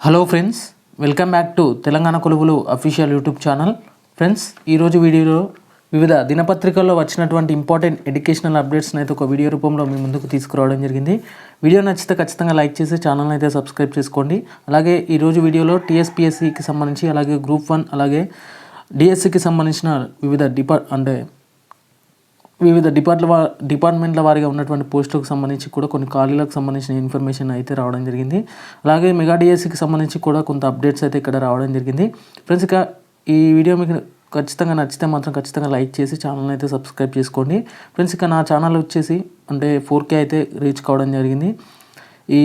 Hello friends welcome back to Telangana కొలువులు official YouTube channel friends ఈరోజు వీడియోలో వివిధ దినపత్రికల్లో వచ్చినటువంటి ఇంపార్టెంట్ ఎడ్యుకేషనల్ అప్డేట్స్ని అయితే ఒక వీడియో రూపంలో మీ ముందుకు తీసుకురావడం జరిగింది. వీడియో నచ్చితే ఖచ్చితంగా లైక్ చేసి ఛానల్ని అయితే సబ్స్క్రైబ్ చేసుకోండి. అలాగే ఈరోజు వీడియోలో టీఎస్పీఎస్సికి సంబంధించి అలాగే గ్రూప్ వన్ అలాగే డిఎస్సికి సంబంధించిన వివిధ డిపార్ట్ అంటే వివిధ డిపార్ట్ల డిపార్ట్మెంట్ల వారిగా ఉన్నటువంటి పోస్టులకు సంబంధించి కూడా కొన్ని ఖాళీలకు సంబంధించిన ఇన్ఫర్మేషన్ అయితే రావడం జరిగింది. అలాగే మెగా డిఎస్సికి సంబంధించి కూడా కొంత అప్డేట్స్ అయితే ఇక్కడ రావడం జరిగింది. ఫ్రెండ్స్ ఇక ఈ వీడియో మీకు ఖచ్చితంగా నచ్చితే మాత్రం ఖచ్చితంగా లైక్ చేసి ఛానల్ని అయితే సబ్స్క్రైబ్ చేసుకోండి. ఫ్రెండ్స్ ఇక నా ఛానల్ వచ్చేసి అంటే ఫోర్ కే అయితే రీచ్ కావడం జరిగింది. ఈ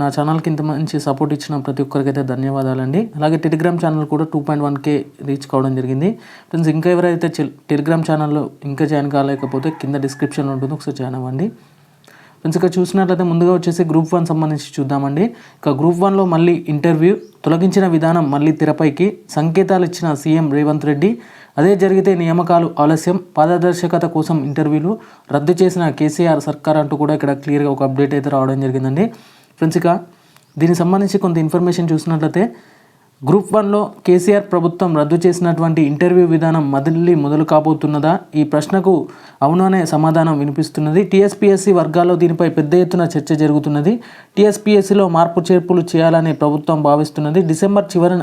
నా ఛానల్కి ఇంత మంచి సపోర్ట్ ఇచ్చిన ప్రతి ఒక్కరికి అయితే ధన్యవాదాలండి. అలాగే టెలిగ్రామ్ ఛానల్ కూడా two point one K reach కావడం జరిగింది. ఫ్రెండ్స్ ఇంకా ఎవరైతే టెలిగ్రామ్ ఛానల్లో ఇంకా జాయిన్ కాలేకపోతే కింద డిస్క్రిప్షన్లో ఉంటుంది. ఒకసారి జాయిన్ అవ్వండి. ఫ్రెండ్స్ ఇక్కడ చూసినట్లయితే ముందుగా వచ్చేసి గ్రూప్ వన్ సంబంధించి చూద్దామండి. ఇక గ్రూప్ వన్లో మళ్ళీ ఇంటర్వ్యూ తొలగించిన విధానం మళ్ళీ తెరపైకి సంకేతాలు ఇచ్చిన సీఎం రేవంత్ రెడ్డి అదే జరిగితే నియామకాలు ఆలస్యం పారదర్శకత కోసం ఇంటర్వ్యూలు రద్దు చేసిన కేసీఆర్ సర్కార్ అంటూ కూడా ఇక్కడ క్లియర్గా ఒక అప్డేట్ అయితే రావడం జరిగిందండి. ఫ్రెండ్స్ ఇక దీనికి సంబంధించి కొంత ఇన్ఫర్మేషన్ చూసినట్లయితే గ్రూప్ వన్లో కేసీఆర్ ప్రభుత్వం రద్దు చేసినటువంటి ఇంటర్వ్యూ విధానం మళ్ళీ మొదలు కాబోతున్నదా? ఈ ప్రశ్నకు అవుననే సమాధానం వినిపిస్తున్నది. టీఎస్పీఎస్సీ వర్గాల్లో దీనిపై పెద్ద ఎత్తున చర్చ జరుగుతున్నది. టీఎస్పీఎస్సీలో మార్పు చేర్పులు చేయాలని ప్రభుత్వం భావిస్తున్నది. డిసెంబర్ చివరి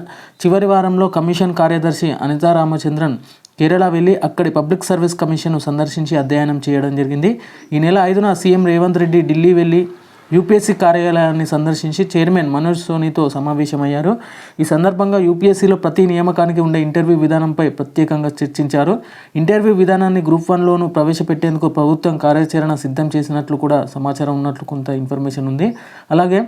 చివరి వారంలో కమిషన్ కార్యదర్శి అనితా రామచంద్రన్ కేరళ వెళ్ళి అక్కడి పబ్లిక్ సర్వీస్ కమిషన్ను సందర్శించి అధ్యయనం చేయడం జరిగింది. ఈ నెల ఐదున సీఎం రేవంత్ రెడ్డి ఢిల్లీ వెళ్ళి యూపీఎస్సీ కార్యాలయాన్ని సందర్శించి చైర్మన్ మనోజ్ సోనీతో సమావేశమయ్యారు. ఈ సందర్భంగా యూపీఎస్సీలో ప్రతి నియామకానికి ఉండే ఇంటర్వ్యూ విధానంపై ప్రత్యేకంగా చర్చించారు. ఇంటర్వ్యూ విధానాన్ని గ్రూప్ వన్లోనూ ప్రవేశపెట్టేందుకు ప్రభుత్వం కార్యాచరణ సిద్ధం చేసినట్లు కూడా సమాచారం ఉన్నట్లు కొంత ఇన్ఫర్మేషన్ ఉంది. అలాగే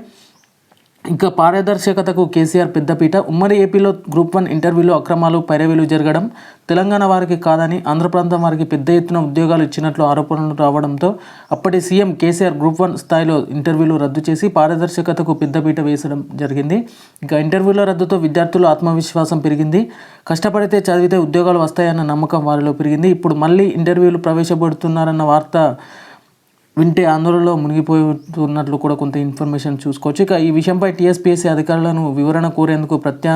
ఇంకా పారదర్శకతకు కేసీఆర్ పెద్దపీట. ఉమ్మడి ఏపీలో గ్రూప్ వన్ ఇంటర్వ్యూలో అక్రమాలు పైరవీలు జరగడం తెలంగాణ వారికి కాదని ఆంధ్ర ప్రాంతం వారికి పెద్ద ఎత్తున ఉద్యోగాలు ఇచ్చినట్లు ఆరోపణలు రావడంతో అప్పటి సీఎం కేసీఆర్ గ్రూప్ వన్ స్థాయిలో ఇంటర్వ్యూలు రద్దు చేసి పారదర్శకతకు పెద్దపీట వేసడం జరిగింది. ఇంకా ఇంటర్వ్యూల రద్దుతో విద్యార్థుల ఆత్మవిశ్వాసం పెరిగింది. కష్టపడితే చదివితే ఉద్యోగాలు వస్తాయన్న నమ్మకం వారిలో పెరిగింది. ఇప్పుడు మళ్ళీ ఇంటర్వ్యూలు ప్రవేశపెడుతున్నారన్న వార్త వింటే ఆందోళనలో మునిగిపోతున్నట్లు కూడా కొంత ఇన్ఫర్మేషన్ చూసుకోవచ్చు. ఇక ఈ విషయంపై టీఎస్పీఎస్సీ అధికారులను వివరణ కోరేందుకు ప్రత్యా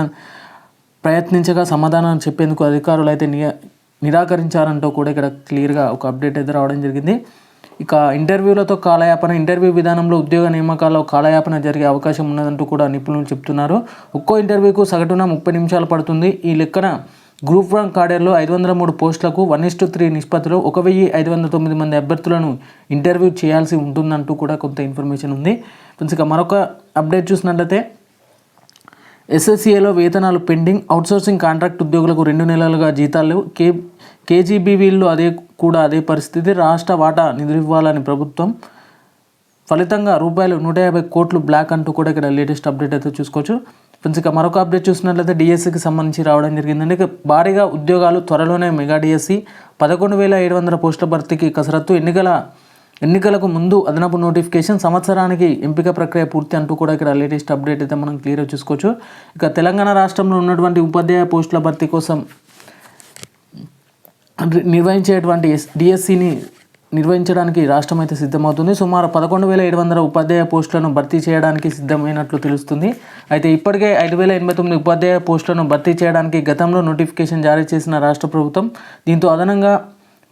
ప్రయత్నించగా సమాధానం చెప్పేందుకు అధికారులు అయితే నియ నిరాకరించారంటూ కూడా ఇక్కడ క్లియర్గా ఒక అప్డేట్ అయితే రావడం జరిగింది. ఇక ఇంటర్వ్యూలతో కాలయాపన ఇంటర్వ్యూ విధానంలో ఉద్యోగ నియామకాల్లో కాలయాపన జరిగే అవకాశం ఉన్నదంటూ కూడా నిపుణులు చెప్తున్నారు. ఒక్కో ఇంటర్వ్యూకు సగటున ముప్పై నిమిషాలు పడుతుంది. ఈ లెక్కన గ్రూప్ వన్ కాడర్లో ఐదు వందల మూడు పోస్టులకు వన్ ఇస్టు త్రీ నిష్పత్తిలో ఒక వెయ్యి ఐదు వందల తొమ్మిది మంది అభ్యర్థులను ఇంటర్వ్యూ చేయాల్సి ఉంటుందంటూ కూడా కొంత ఇన్ఫర్మేషన్ ఉంది. ఫ్రెండ్స్ ఇక మరొక అప్డేట్ చూసినట్లయితే ఎస్ఎస్సీఏలో వేతనాలు పెండింగ్ అవుట్సోర్సింగ్ కాంట్రాక్ట్ ఉద్యోగులకు రెండు నెలలుగా జీతాలు కే కేజీబీవీల్లో అదే కూడా అదే పరిస్థితి. రాష్ట్ర వాటా నిధులివ్వాలని ప్రభుత్వం ఫలితంగా రూపాయలు నూట యాభై కోట్లు బ్లాక్ అంటూ కూడా ఇక్కడ లేటెస్ట్ అప్డేట్ అయితే చూసుకోవచ్చు. ఫ్రెండ్స్ ఇక మరొక అప్డేట్ చూసినట్లయితే డిఎస్సికి సంబంధించి రావడం జరిగిందండి. ఇక భారీగా ఉద్యోగాలు త్వరలోనే మెగా డిఎస్సి పదకొండు వేల ఏడు వందల పోస్టుల భర్తీకి కసరత్తు ఎన్నికల ఎన్నికలకు ముందు అదనపు నోటిఫికేషన్ సంవత్సరానికి ఎంపిక ప్రక్రియ పూర్తి అంటూ కూడా ఇక్కడ లేటెస్ట్ అప్డేట్ అయితే మనం క్లియర్ చూసుకోవచ్చు. ఇక తెలంగాణ రాష్ట్రంలో ఉన్నటువంటి ఉపాధ్యాయ పోస్టుల భర్తీ కోసం నిర్వహించేటువంటి ఎస్ డిఎస్సిని నిర్వహించడానికి రాష్ట్రం అయితే సిద్ధమవుతుంది. సుమారు పదకొండు వేల ఏడు వందల ఉపాధ్యాయ పోస్టులను భర్తీ చేయడానికి సిద్ధమైనట్లు తెలుస్తుంది. అయితే ఇప్పటికే ఐదు వేల ఎనభై తొమ్మిది ఉపాధ్యాయ పోస్టులను భర్తీ చేయడానికి గతంలో నోటిఫికేషన్ జారీ చేసిన రాష్ట్ర ప్రభుత్వం దీంతో అదనంగా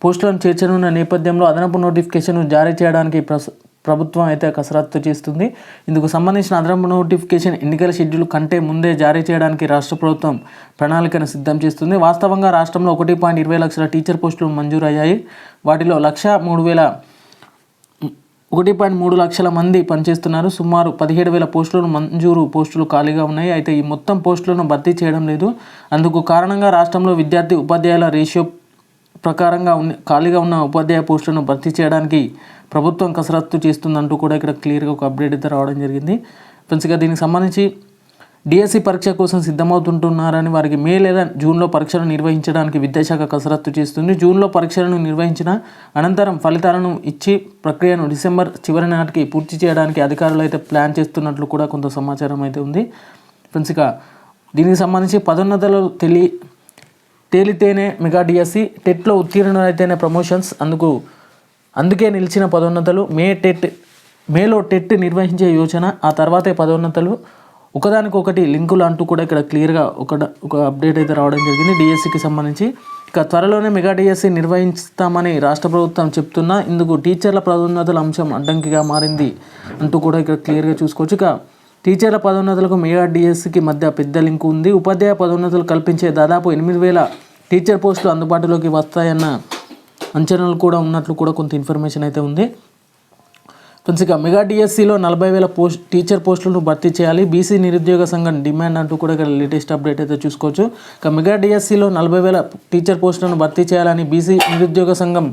పోస్టులను చేర్చనున్న నేపథ్యంలో అదనపు నోటిఫికేషన్ జారీ చేయడానికి ప్రస ప్రభుత్వం అయితే కసరత్తు చేస్తుంది. ఇందుకు సంబంధించిన అదనపు నోటిఫికేషన్ ఎన్నికల షెడ్యూల్ కంటే ముందే జారీ చేయడానికి రాష్ట్ర ప్రభుత్వం ప్రణాళికను సిద్ధం చేస్తుంది. వాస్తవంగా రాష్ట్రంలో ఒకటి పాయింట్ ఇరవై లక్షల టీచర్ పోస్టులు మంజూరయ్యాయి. వాటిలో లక్ష మూడు వేల ఒకటి పాయింట్ మూడు లక్షల మంది పనిచేస్తున్నారు. సుమారు పదిహేడు వేల పోస్టులను మంజూరు పోస్టులు ఖాళీగా ఉన్నాయి. అయితే ఈ మొత్తం పోస్టులను భర్తీ చేయడం లేదు. అందుకు కారణంగా రాష్ట్రంలో విద్యార్థి ఉపాధ్యాయుల రేషియో ప్రకారంగా ఉన్న ఖాళీగా ఉన్న ఉపాధ్యాయ పోస్టులను భర్తీ చేయడానికి ప్రభుత్వం కసరత్తు చేస్తుందంటూ కూడా ఇక్కడ క్లియర్గా ఒక అప్డేట్ అయితే రావడం జరిగింది. ఫ్రెండ్స్ ఇక దీనికి సంబంధించి డిఎస్సి పరీక్ష కోసం సిద్ధమవుతుంటున్నారని వారికి మే లేదా జూన్లో పరీక్షలు నిర్వహించడానికి విద్యాశాఖ కసరత్తు చేస్తుంది. జూన్లో పరీక్షలను నిర్వహించిన అనంతరం ఫలితాలను ఇచ్చి ప్రక్రియను డిసెంబర్ చివరి నాటికి పూర్తి చేయడానికి అధికారులు అయితే ప్లాన్ చేస్తున్నట్లు కూడా కొంత సమాచారం అయితే ఉంది. ఫ్రెండ్స్ ఇక దీనికి సంబంధించి పదోన్నతలు తెలి తేలితేనే మెగా డిఎస్సి టెట్లో ఉత్తీర్ణులైతేనే ప్రమోషన్స్. అందుకు అందుకే నిలిచిన పదోన్నతలు మే టెట్ మేలో టెట్ నిర్వహించే యోచన ఆ తర్వాతే పదోన్నతలు. ఒకదానికొకటి లింకులు అంటూ కూడా ఇక్కడ క్లియర్గా ఒక ఒక అప్డేట్ అయితే రావడం జరిగింది డిఎస్సికి సంబంధించి. ఇక త్వరలోనే మెగా డిఎస్సి నిర్వహిస్తామని రాష్ట్ర ప్రభుత్వం చెప్తున్నా. ఇందుకు టీచర్ల పదోన్నతుల అంశం అడ్డంకిగా మారింది అంటూ కూడా ఇక్కడ క్లియర్గా చూసుకోవచ్చు. ఇక టీచర్ల పదోన్నతులకు మెగా డిఎస్సికి మధ్య పెద్ద లింక్ ఉంది. ఉపాధ్యాయ పదోన్నతులు కల్పించే దాదాపు ఎనిమిది వేల టీచర్ పోస్టులు అందుబాటులోకి వస్తాయన్న అంచనాలు కూడా ఉన్నట్లు కూడా కొంత ఇన్ఫర్మేషన్ అయితే ఉంది. ఫ్రెండ్స్ ఇక మెగా డిఎస్సిలో నలభై వేల పోస్ట్ టీచర్ పోస్టులను భర్తీ చేయాలి. బీసీ నిరుద్యోగ సంఘం డిమాండ్ అంటూ కూడా ఇక్కడ లేటెస్ట్ అప్డేట్ అయితే చూసుకోవచ్చు. ఇక మెగా డిఎస్సిలో నలభై వేల టీచర్ పోస్టులను భర్తీ చేయాలని బీసీ నిరుద్యోగ సంఘం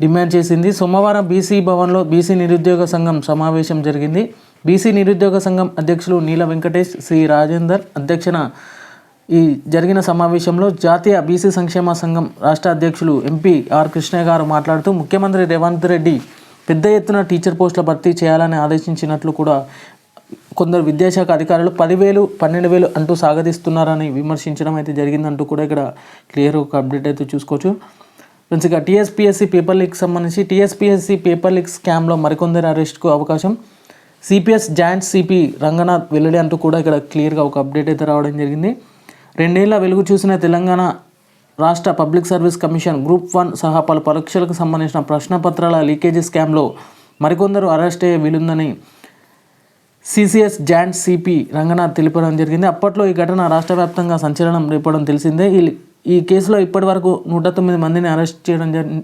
డిమాండ్ చేసింది. సోమవారం బీసీ భవన్లో బీసీ నిరుద్యోగ సంఘం సమావేశం జరిగింది. బీసీ నిరుద్యోగ సంఘం అధ్యక్షులు నీల వెంకటేష్ శ్రీ రాజేందర్ అధ్యక్షన ఈ జరిగిన సమావేశంలో జాతీయ బీసీ సంక్షేమ సంఘం రాష్ట్ర అధ్యక్షులు ఎంపీ ఆర్ కృష్ణయ్య గారు మాట్లాడుతూ ముఖ్యమంత్రి రేవంత్ రెడ్డి పెద్ద ఎత్తున టీచర్ పోస్టుల భర్తీ చేయాలని ఆదేశించినట్లు కూడా కొందరు విద్యాశాఖ అధికారులు పదివేలు పన్నెండు వేలు అంటూ సాగదీస్తున్నారని విమర్శించడం అయితే జరిగిందంటూ కూడా ఇక్కడ క్లియర్ ఒక అప్డేట్ అయితే చూసుకోవచ్చు. ఫ్రెండ్స్ ఇక టీఎస్పీఎస్సీ పేపర్ లీక్ సంబంధించి టీఎస్పీఎస్సీ పేపర్ లీక్ స్కామ్లో మరికొందరి అరెస్ట్కు అవకాశం. సిపిఎస్ జాయింట్ సిపి రంగనాథ్ వెల్లడి అంటూ కూడా ఇక్కడ క్లియర్గా ఒక అప్డేట్ అయితే రావడం జరిగింది. రెండేళ్ళ వెలుగు చూసిన తెలంగాణ రాష్ట్ర public service commission group one సహా పలు పరీక్షలకు సంబంధించిన ప్రశ్నపత్రాల లీకేజీ స్కామ్లో మరికొందరు అరెస్ట్ అయ్యే వీలుందని సిసిఎస్ జాయింట్ సిపి రంగనాథ్ తెలిపడం జరిగింది. అప్పట్లో ఈ ఘటన రాష్ట్ర వ్యాప్తంగా సంచలనం రేపడం తెలిసిందే. ఈ ఈ కేసులో ఇప్పటి వరకు నూట తొమ్మిది మందిని అరెస్ట్ చేయడం జరి-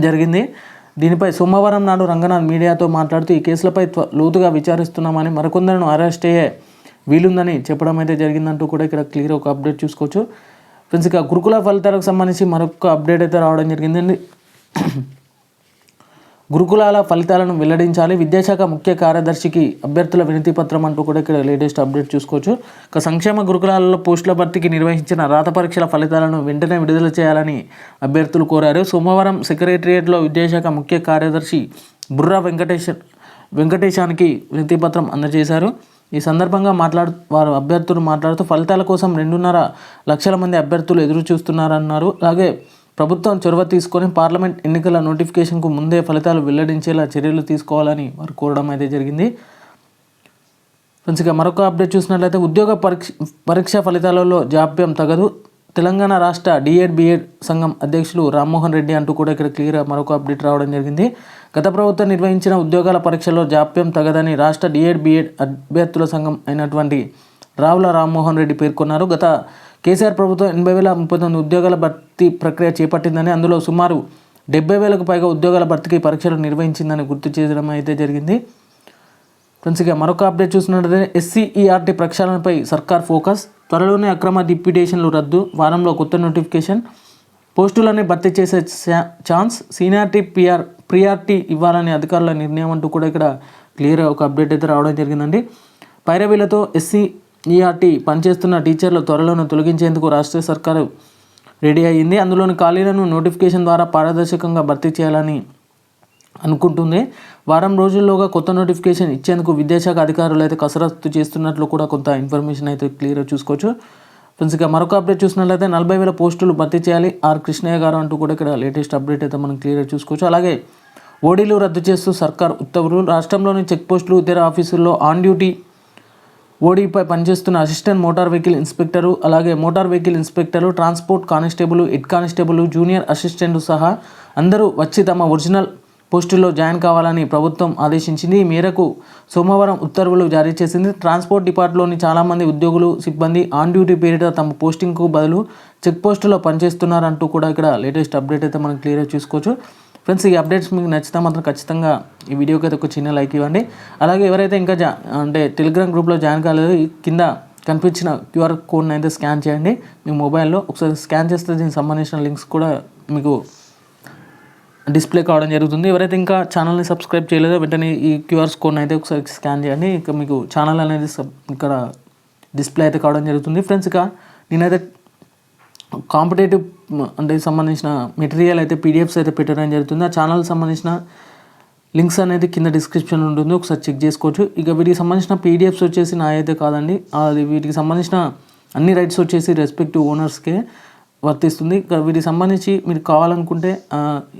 జరిగింది. దీనిపై సోమవారం నాడు రంగనాథ్ మీడియాతో మాట్లాడుతూ ఈ కేసులపై త్వ- లోతుగా విచారిస్తున్నామని మరికొందరిని అరెస్ట్ అయ్యే వీలుందని చెప్పడం అయితే జరిగిందంటూ కూడా ఇక్కడ క్లియర్ ఒక అప్డేట్ చూసుకోవచ్చు. ఫ్రెండ్స్ ఇక గురుకుల ఫలితాలకు సంబంధించి మరొక అప్డేట్ అయితే రావడం జరిగిందండి. గురుకులాల ఫలితాలను వెల్లడించాలి. విద్యాశాఖ ముఖ్య కార్యదర్శికి అభ్యర్థుల వినతి పత్రం అంటూ కూడా ఇక్కడ లేటెస్ట్ అప్డేట్ చూసుకోవచ్చు. ఇక సంక్షేమ గురుకులాలలో పోస్టుల భర్తీకి నిర్వహించిన రాత పరీక్షల ఫలితాలను వెంటనే విడుదల చేయాలని అభ్యర్థులు కోరారు. సోమవారం సెక్రటేరియట్లో విద్యాశాఖ ముఖ్య కార్యదర్శి బుర్రా వెంకటేశ్ వెంకటేశానికి వినతి పత్రం అందజేశారు. ఈ సందర్భంగా మాట్లాడు వారు అభ్యర్థులు మాట్లాడుతూ ఫలితాల కోసం రెండున్నర లక్షల మంది అభ్యర్థులు ఎదురు చూస్తున్నారన్నారు అలాగే ప్రభుత్వం చొరవ తీసుకొని పార్లమెంట్ ఎన్నికల నోటిఫికేషన్కు ముందే ఫలితాలు వెల్లడించేలా చర్యలు తీసుకోవాలని వారు కోరడం అయితే జరిగింది. ఫ్రెండ్స్ ఇక మరొక అప్డేట్ చూసినట్లయితే ఉద్యోగ పరీక్ష పరీక్ష ఫలితాలలో జాప్యం తగదు. తెలంగాణ రాష్ట్ర డిఎడ్ బిఎడ్ సంఘం అధ్యక్షులు రామ్మోహన్ రెడ్డి అంటూ కూడా ఇక్కడ క్లియర్గా మరొక అప్డేట్ రావడం జరిగింది. గత ప్రభుత్వం నిర్వహించిన ఉద్యోగాల పరీక్షలో జాప్యం తగదని రాష్ట్ర డిఎడ్ బిఎడ్ అభ్యర్థుల సంఘం అయినటువంటి రావుల రామ్మోహన్ రెడ్డి పేర్కొన్నారు. గత కేసీఆర్ ప్రభుత్వం ఎనభై వేల ముప్పై తొమ్మిది ఉద్యోగాల భర్తీ ప్రక్రియ చేపట్టిందని అందులో సుమారు డెబ్బై వేలకు పైగా ఉద్యోగాల భర్తీకి పరీక్షలు నిర్వహించిందని గుర్తు చేయడం అయితే జరిగింది. ఫ్రెండ్స్ ఇక మరొక అప్డేట్ చూసినట్లయితే ఎస్సీఈఆర్టీ ప్రక్షాళనపై సర్కార్ ఫోకస్. త్వరలోనే అక్రమ డిప్యూటేషన్లు రద్దు వారంలో కొత్త నోటిఫికేషన్. పోస్టులని భర్తీ చేసే ఛాన్స్. సీనియారిటీ పిఆర్ ప్రియారిటీ ఇవ్వాలని అధికారుల నిర్ణయం అంటూ కూడా ఇక్కడ క్లియర్ ఒక అప్డేట్ అయితే రావడం జరిగిందండి. పైరవీలతో ఎస్సీ ఈఆర్టీ పనిచేస్తున్న టీచర్లు త్వరలోనే తొలగించేందుకు రాష్ట్ర సర్కారు రెడీ అయ్యింది. అందులోని ఖాళీలను నోటిఫికేషన్ ద్వారా పారదర్శకంగా భర్తీ చేయాలని అనుకుంటుంది. వారం రోజుల్లోగా కొత్త నోటిఫికేషన్ ఇచ్చేందుకు విద్యాశాఖ అధికారులు అయితే కసరత్తు చేస్తున్నట్లు కూడా కొంత ఇన్ఫర్మేషన్ అయితే క్లియర్గా చూసుకోవచ్చు. ఫ్రెండ్స్ ఇక మరొక అప్డేట్ చూసినట్లయితే నలభై వేల పోస్టులు భర్తీ చేయాలి. ఆర్ కృష్ణయ్య గారు అంటూ కూడా ఇక్కడ లేటెస్ట్ అప్డేట్ అయితే మనం క్లియర్గా చూసుకోవచ్చు. అలాగే ఓడీలు రద్దు చేస్తూ సర్కార్ ఉత్తర్వులు. రాష్ట్రంలోని చెక్ పోస్టులు ఇతర ఆఫీసుల్లో ఆన్ డ్యూటీ ఓడీపై పనిచేస్తున్న అసిస్టెంట్ మోటార్ వెహికల్ ఇన్స్పెక్టరు అలాగే motor vehicle inspector transport constable head constable junior assistant సహా అందరూ వచ్చి తమ ఒరిజినల్ పోస్టుల్లో జాయిన్ కావాలని ప్రభుత్వం ఆదేశించింది. ఈ మేరకు సోమవారం ఉత్తర్వులు జారీ చేసింది. ట్రాన్స్పోర్ట్ డిపార్ట్లోని చాలామంది ఉద్యోగులు సిబ్బంది ఆన్ డ్యూటీ పీరియడ్ తమ పోస్టింగ్కు బదులు చెక్ పోస్టులో పనిచేస్తున్నారంటూ కూడా ఇక్కడ లేటెస్ట్ అప్డేట్ అయితే మనం క్లియర్గా చూసుకోవచ్చు. ఫ్రెండ్స్ ఈ అప్డేట్స్ మీకు నచ్చితే మాత్రం ఖచ్చితంగా ఈ వీడియోకి అయితే ఒక చిన్న లైక్ ఇవ్వండి. అలాగే ఎవరైతే ఇంకా జా అంటే టెలిగ్రామ్ గ్రూప్లో జాయిన్ కాలేదు కింద కనిపించిన క్యూఆర్ కోడ్ని అయితే స్కాన్ చేయండి. మీ మొబైల్లో ఒకసారి స్కాన్ చేస్తే దీనికి సంబంధించిన లింక్స్ కూడా మీకు డిస్ప్లే కావడం జరుగుతుంది. ఎవరైతే ఇంకా ఛానల్ని సబ్స్క్రైబ్ చేయలేదో వెంటనే ఈ క్యూఆర్ కోడ్ని అయితే ఒకసారి స్కాన్ చేయండి. ఇక మీకు ఛానల్ అనేది ఇక్కడ డిస్ప్లే అయితే కావడం జరుగుతుంది. ఫ్రెండ్స్ ఇక నేనైతే కాంపిటేటివ్ అంటే సంబంధించిన మెటీరియల్ అయితే పీడిఎఫ్స్ అయితే పెట్టడం జరుగుతుంది. ఆ ఛానల్ సంబంధించిన లింక్స్ అనేది కింద డిస్క్రిప్షన్ ఉంటుంది. ఒకసారి చెక్ చేసుకోవచ్చు. ఇక వీటికి సంబంధించిన పీడిఎఫ్స్ వచ్చేసి నా అయితే కాదండి. అది వీటికి సంబంధించిన అన్ని రైట్స్ వచ్చేసి రెస్పెక్టివ్ ఓనర్స్కే వర్తిస్తుంది. ఇక వీటికి సంబంధించి మీరు కావాలనుకుంటే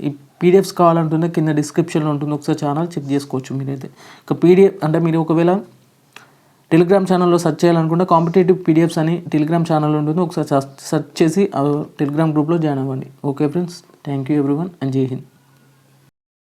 ఈ పీడిఎఫ్స్ కావాలంటుంటే కింద డిస్క్రిప్షన్లో ఉంటుంది. ఒకసారి ఛానల్ చెక్ చేసుకోవచ్చు మీరైతే. ఇక పీడిఎఫ్ అంటే మీరు ఒకవేళ టెలిగ్రామ్ ఛానల్లో సెర్చ్ చేయాలనుకుంటే కాంపిటేటివ్ పీడిఎఫ్స్ అని టెలిగ్రామ్ ఛానల్ ఉంటుంది. ఒకసారి సెర్చ్ చేసి ఆ టెలిగ్రామ్ గ్రూప్లో జాయిన్ అవ్వండి. Okay friends thank you everyone and జై హింద్